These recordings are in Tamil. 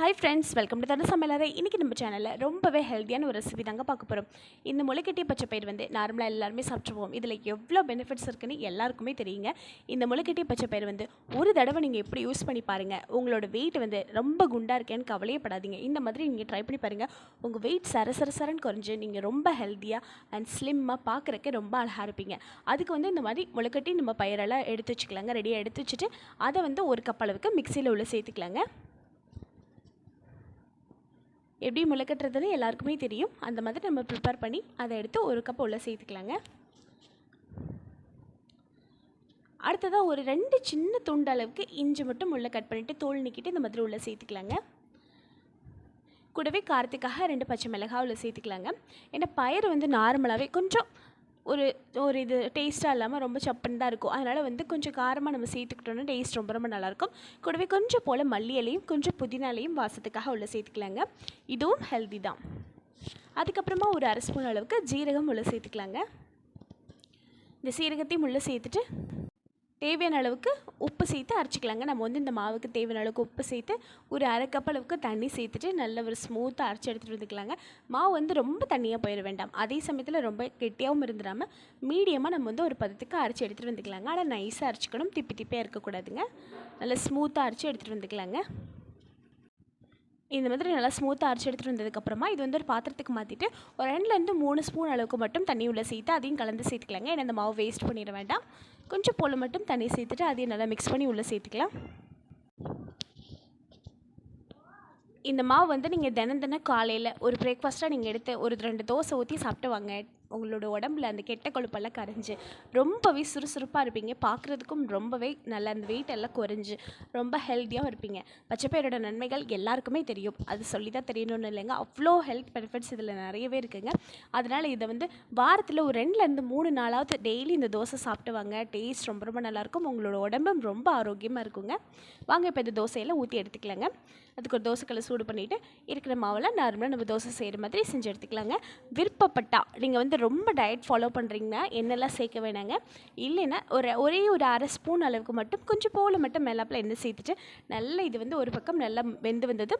ஹாய் ஃப்ரெண்ட்ஸ் வெல்கம் டு தன சமையலரை இன்றைக்கி நம்ம சேனலில் ரொம்பவே ஹெல்த்தியான ஒரு ரெசிபி தாங்க பார்க்க போகிறோம் இந்த முளைக்கட்டி பச்சை பயிர் வந்து நார்மலாக எல்லாருமே சாப்பிட்ருவோம் இதில் எவ்வளோ பெனிஃபிட்ஸ் இருக்குன்னு எல்லாருக்குமே தெரியுங்க. இந்த முளைக்கட்டி பச்சை பயிர் வந்து ஒரு தடவை நீங்கள் எப்படி யூஸ் பண்ணி பாருங்கள் உங்களோட வெயிட் வந்து ரொம்ப குண்டாக இருக்கேன்னு கவலையே படாதீங்க இந்த மாதிரி நீங்கள் ட்ரை பண்ணி பாருங்கள் உங்கள் வெயிட் சர சர சரன்னு குறைஞ்சு நீங்கள் ரொம்ப ஹெல்த்தியாக அண்ட் ஸ்லிம்மாக பார்க்குறக்கு ரொம்ப அழகாக இருப்பீங்க. அதுக்கு வந்து இந்த மாதிரி முளைக்கட்டி நம்ம பயிரெல்லாம் எடுத்து வச்சுக்கலாங்க. ரெடியாக எடுத்து வச்சுட்டு அதை வந்து ஒரு கப் அளவுக்கு மிக்சியில் உள்ள சேர்த்துக்கலாங்க. எப்படி முளைக்கட்டுறதுன்னு எல்லாருக்குமே தெரியும். அந்த மாதிரி நம்ம ப்ரிப்பேர் பண்ணி அதை எடுத்து ஒரு கப் உள்ளே சேர்த்துக்கலாங்க. அடுத்ததாக ஒரு ரெண்டு சின்ன துண்டு அளவுக்கு இஞ்சி மட்டும் உள்ளே கட் பண்ணிவிட்டு தோல் நீக்கிட்டு இந்த மாதிரி உள்ளே சேர்த்துக்கலாங்க. கூடவே காரத்துக்காக ரெண்டு பச்சை மிளகாய் உள்ள சேர்த்துக்கலாங்க. ஏன்னா பயிர் வந்து நார்மலாகவே கொஞ்சம் ஒரு ஒரு இது டேஸ்ட்டாக இல்லாமல் ரொம்ப சப்புன்னு தான் இருக்கும். அதனால் வந்து கொஞ்சம் காரமாக நம்ம சேர்த்துக்கிட்டோன்னா டேஸ்ட் ரொம்ப ரொம்ப நல்லாயிருக்கும். கூடவே கொஞ்சம் போல் மல்லி இலையும் கொஞ்சம் புதினா இலையும் வாசத்துக்காக உள்ள சேர்த்துக்கலாங்க. இதுவும் ஹெல்தி தான். அதுக்கப்புறமா ஒரு அரை ஸ்பூன் அளவுக்கு ஜீரகம் உள்ள சேர்த்துக்கலாங்க. இந்த சீரகத்தையும் உள்ளே சேர்த்துட்டு தேவையான அளவுக்கு உப்பு சேர்த்து அரைச்சிக்கலாங்க. நம்ம வந்து இந்த மாவுக்கு தேவையான அளவுக்கு உப்பு சேர்த்து ஒரு அரை கப் அளவுக்கு தண்ணி சேர்த்துட்டு நல்ல ஒரு ஸ்மூத்தாக அரைச்சி எடுத்துகிட்டு வந்துக்கலாங்க. மாவு வந்து ரொம்ப தண்ணியாக போயிட வேண்டாம். அதே சமயத்தில் ரொம்ப கெட்டியாகவும் இருந்துடாமல் மீடியமாக நம்ம வந்து ஒரு பதத்துக்கு அரைச்சி எடுத்துகிட்டு வந்துக்கலாங்க. ஆனால் நைஸாக அரைச்சிக்கணும். திப்பி திப்பியாக இருக்கக்கூடாதுங்க. நல்லா ஸ்மூத்தாக அரைச்சி எடுத்துகிட்டு வந்துக்கலாங்க. இந்த மாதிரி நல்லா ஸ்மூத்தாக அரைச்சி எடுத்துகிட்டு வந்ததுக்கப்புறமா இது வந்து ஒரு பாத்திரத்துக்கு மாற்றிட்டு ஒரு ரெண்டுலேருந்து மூணு ஸ்பூன் அளவுக்கு மட்டும் தண்ணி உள்ளே சேர்த்து அதையும் கலந்து சேர்த்துக்கலாங்க. ஏன்னா இந்த மாவு வேஸ்ட் பண்ணிட வேண்டாம். கொஞ்சம் போல் மட்டும் தண்ணி சேர்த்துட்டு அதையும் நல்லா மிக்ஸ் பண்ணி உள்ளே சேர்த்துக்கலாம். இந்த மாவு வந்து நீங்கள் தினம் தினம் காலையில் ஒரு பிரேக்ஃபாஸ்ட்டாக நீங்கள் எடுத்து ஒரு ரெண்டு தோசை ஊற்றி சாப்பிட்டு வாங்க. உங்களோட உடம்புல அந்த கெட்ட கொழுப்பெல்லாம் கரைஞ்சி ரொம்பவே சுறுசுறுப்பாக இருப்பீங்க. பார்க்குறதுக்கும் ரொம்பவே நல்லா அந்த வெயிட் எல்லாம் குறைஞ்சி ரொம்ப ஹெல்த்தியாகவும் இருப்பீங்க. பச்சைப்பயிரோட நன்மைகள் எல்லாருக்குமே தெரியும். அது சொல்லி தான் தெரியணும்னு இல்லைங்க. அவ்வளோ ஹெல்த் பெனிஃபிட்ஸ் இதில் நிறையவே இருக்குங்க. அதனால் இதை வந்து வாரத்தில் ஒரு ரெண்டுலேருந்து மூணு நாளாவது டெய்லி இந்த தோசை சாப்பிட்டு வாங்க. டேஸ்ட் ரொம்ப ரொம்ப நல்லாயிருக்கும் உங்களோட உடம்பும் ரொம்ப ஆரோக்கியமாக இருக்குங்க. வாங்க இப்போ இந்த தோசையெல்லாம் ஊற்றி எடுத்துக்கலாங்க. அதுக்கு ஒரு தோசைக்கல்லை சூடு பண்ணிவிட்டு இருக்கிற மாவில் நார்மலாக நம்ம தோசை செய்கிற மாதிரி செஞ்சு எடுத்துக்கலாங்க. விருப்பப்பட்டா நீங்கள் வந்து ரொம்ப டயட் ஃபாலோ பண்ணுறீங்கன்னா எண்ணெய்லாம் சேர்க்க வேணாங்க. இல்லைன்னா ஒரு ஒரே ஒரு அரை ஸ்பூன் அளவுக்கு மட்டும் கொஞ்சம் போல் மட்டும் மேலாப்பில் எண்ணெய் சேர்த்துட்டு நல்லா இது வந்து ஒரு பக்கம் நல்லா வெந்து வந்தது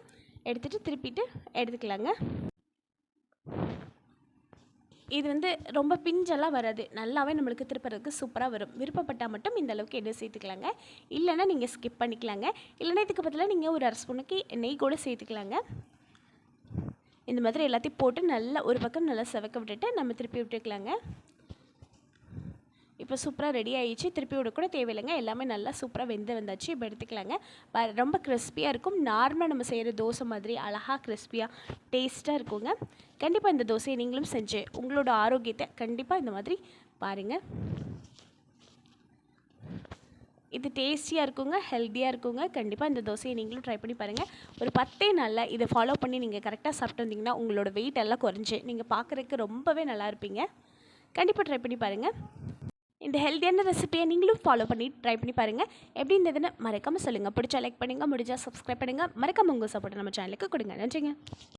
எடுத்துகிட்டு திருப்பிட்டு எடுத்துக்கலாங்க. இது வந்து ரொம்ப பிஞ்செல்லாம் வராது. நல்லாவே நம்மளுக்கு திருப்புறதுக்கு சூப்பராக வரும். விருப்பப்பட்டால் மட்டும் இந்த அளவுக்கு எண்ணெய் சேர்த்துக்கலாங்க. இல்லைன்னா நீங்கள் ஸ்கிப் பண்ணிக்கலாங்க. இல்லைன்னா இதுக்கு பதிலாக நீங்கள் ஒரு அரை ஸ்பூனுக்கு நெய் கூட சேர்த்துக்கலாங்க. இந்த மாதிரி எல்லாத்தையும் போட்டு நல்லா ஒரு பக்கம் நல்லா செவக்க விட்டுட்டு நம்ம திருப்பி விட்டுக்கலாங்க. இப்போ சூப்பராக ரெடி ஆகிடுச்சு திருப்பி விட கூட தேவையில்லைங்க. எல்லாமே நல்லா சூப்பராக வெந்து வந்தாச்சு. இப்போ எடுத்துக்கலாங்க. ரொம்ப கிறிஸ்பியாக இருக்கும். நார்மலாக நம்ம செய்கிற தோசை மாதிரி அழகாக கிறிஸ்பியாக டேஸ்ட்டாக இருக்குங்க. கண்டிப்பாக இந்த தோசையை நீங்களும் செஞ்சு உங்களோட ஆரோக்கியத்தை கண்டிப்பாக இந்த மாதிரி பாருங்கள் இது டேஸ்டியாக இருக்குங்க ஹெல்த்தியாக இருக்குங்க. கண்டிப்பாக இந்த தோசையை நீங்களும் ட்ரை பண்ணி பாருங்கள் ஒரு பத்தே நாளில் இதை ஃபாலோ பண்ணி நீங்கள் கரெக்டாக சாப்பிட்டு வந்தீங்கன்னா உங்களோட வெயிட் எல்லாம் குறைஞ்சி நீங்கள் பார்க்குறதுக்கு ரொம்பவே நல்லா இருப்பீங்க. கண்டிப்பாக ட்ரை பண்ணி பாருங்கள் இந்த ஹெல்த்தியான ரெசிபியை நீங்களும் ஃபாலோ பண்ணி ட்ரை பண்ணி பாருங்கள் எப்படி இருந்ததுன்னு மறக்காமல் சொல்லுங்கள் பிடிச்சா லைக் பண்ணுங்கள் முடிஞ்சால் சப்ஸ்கிரைப் பண்ணுங்கள் மறக்காமல் உங்கள் சப்போர்ட் நம்ம சேனலுக்கு கொடுங்க. நன்றிங்க.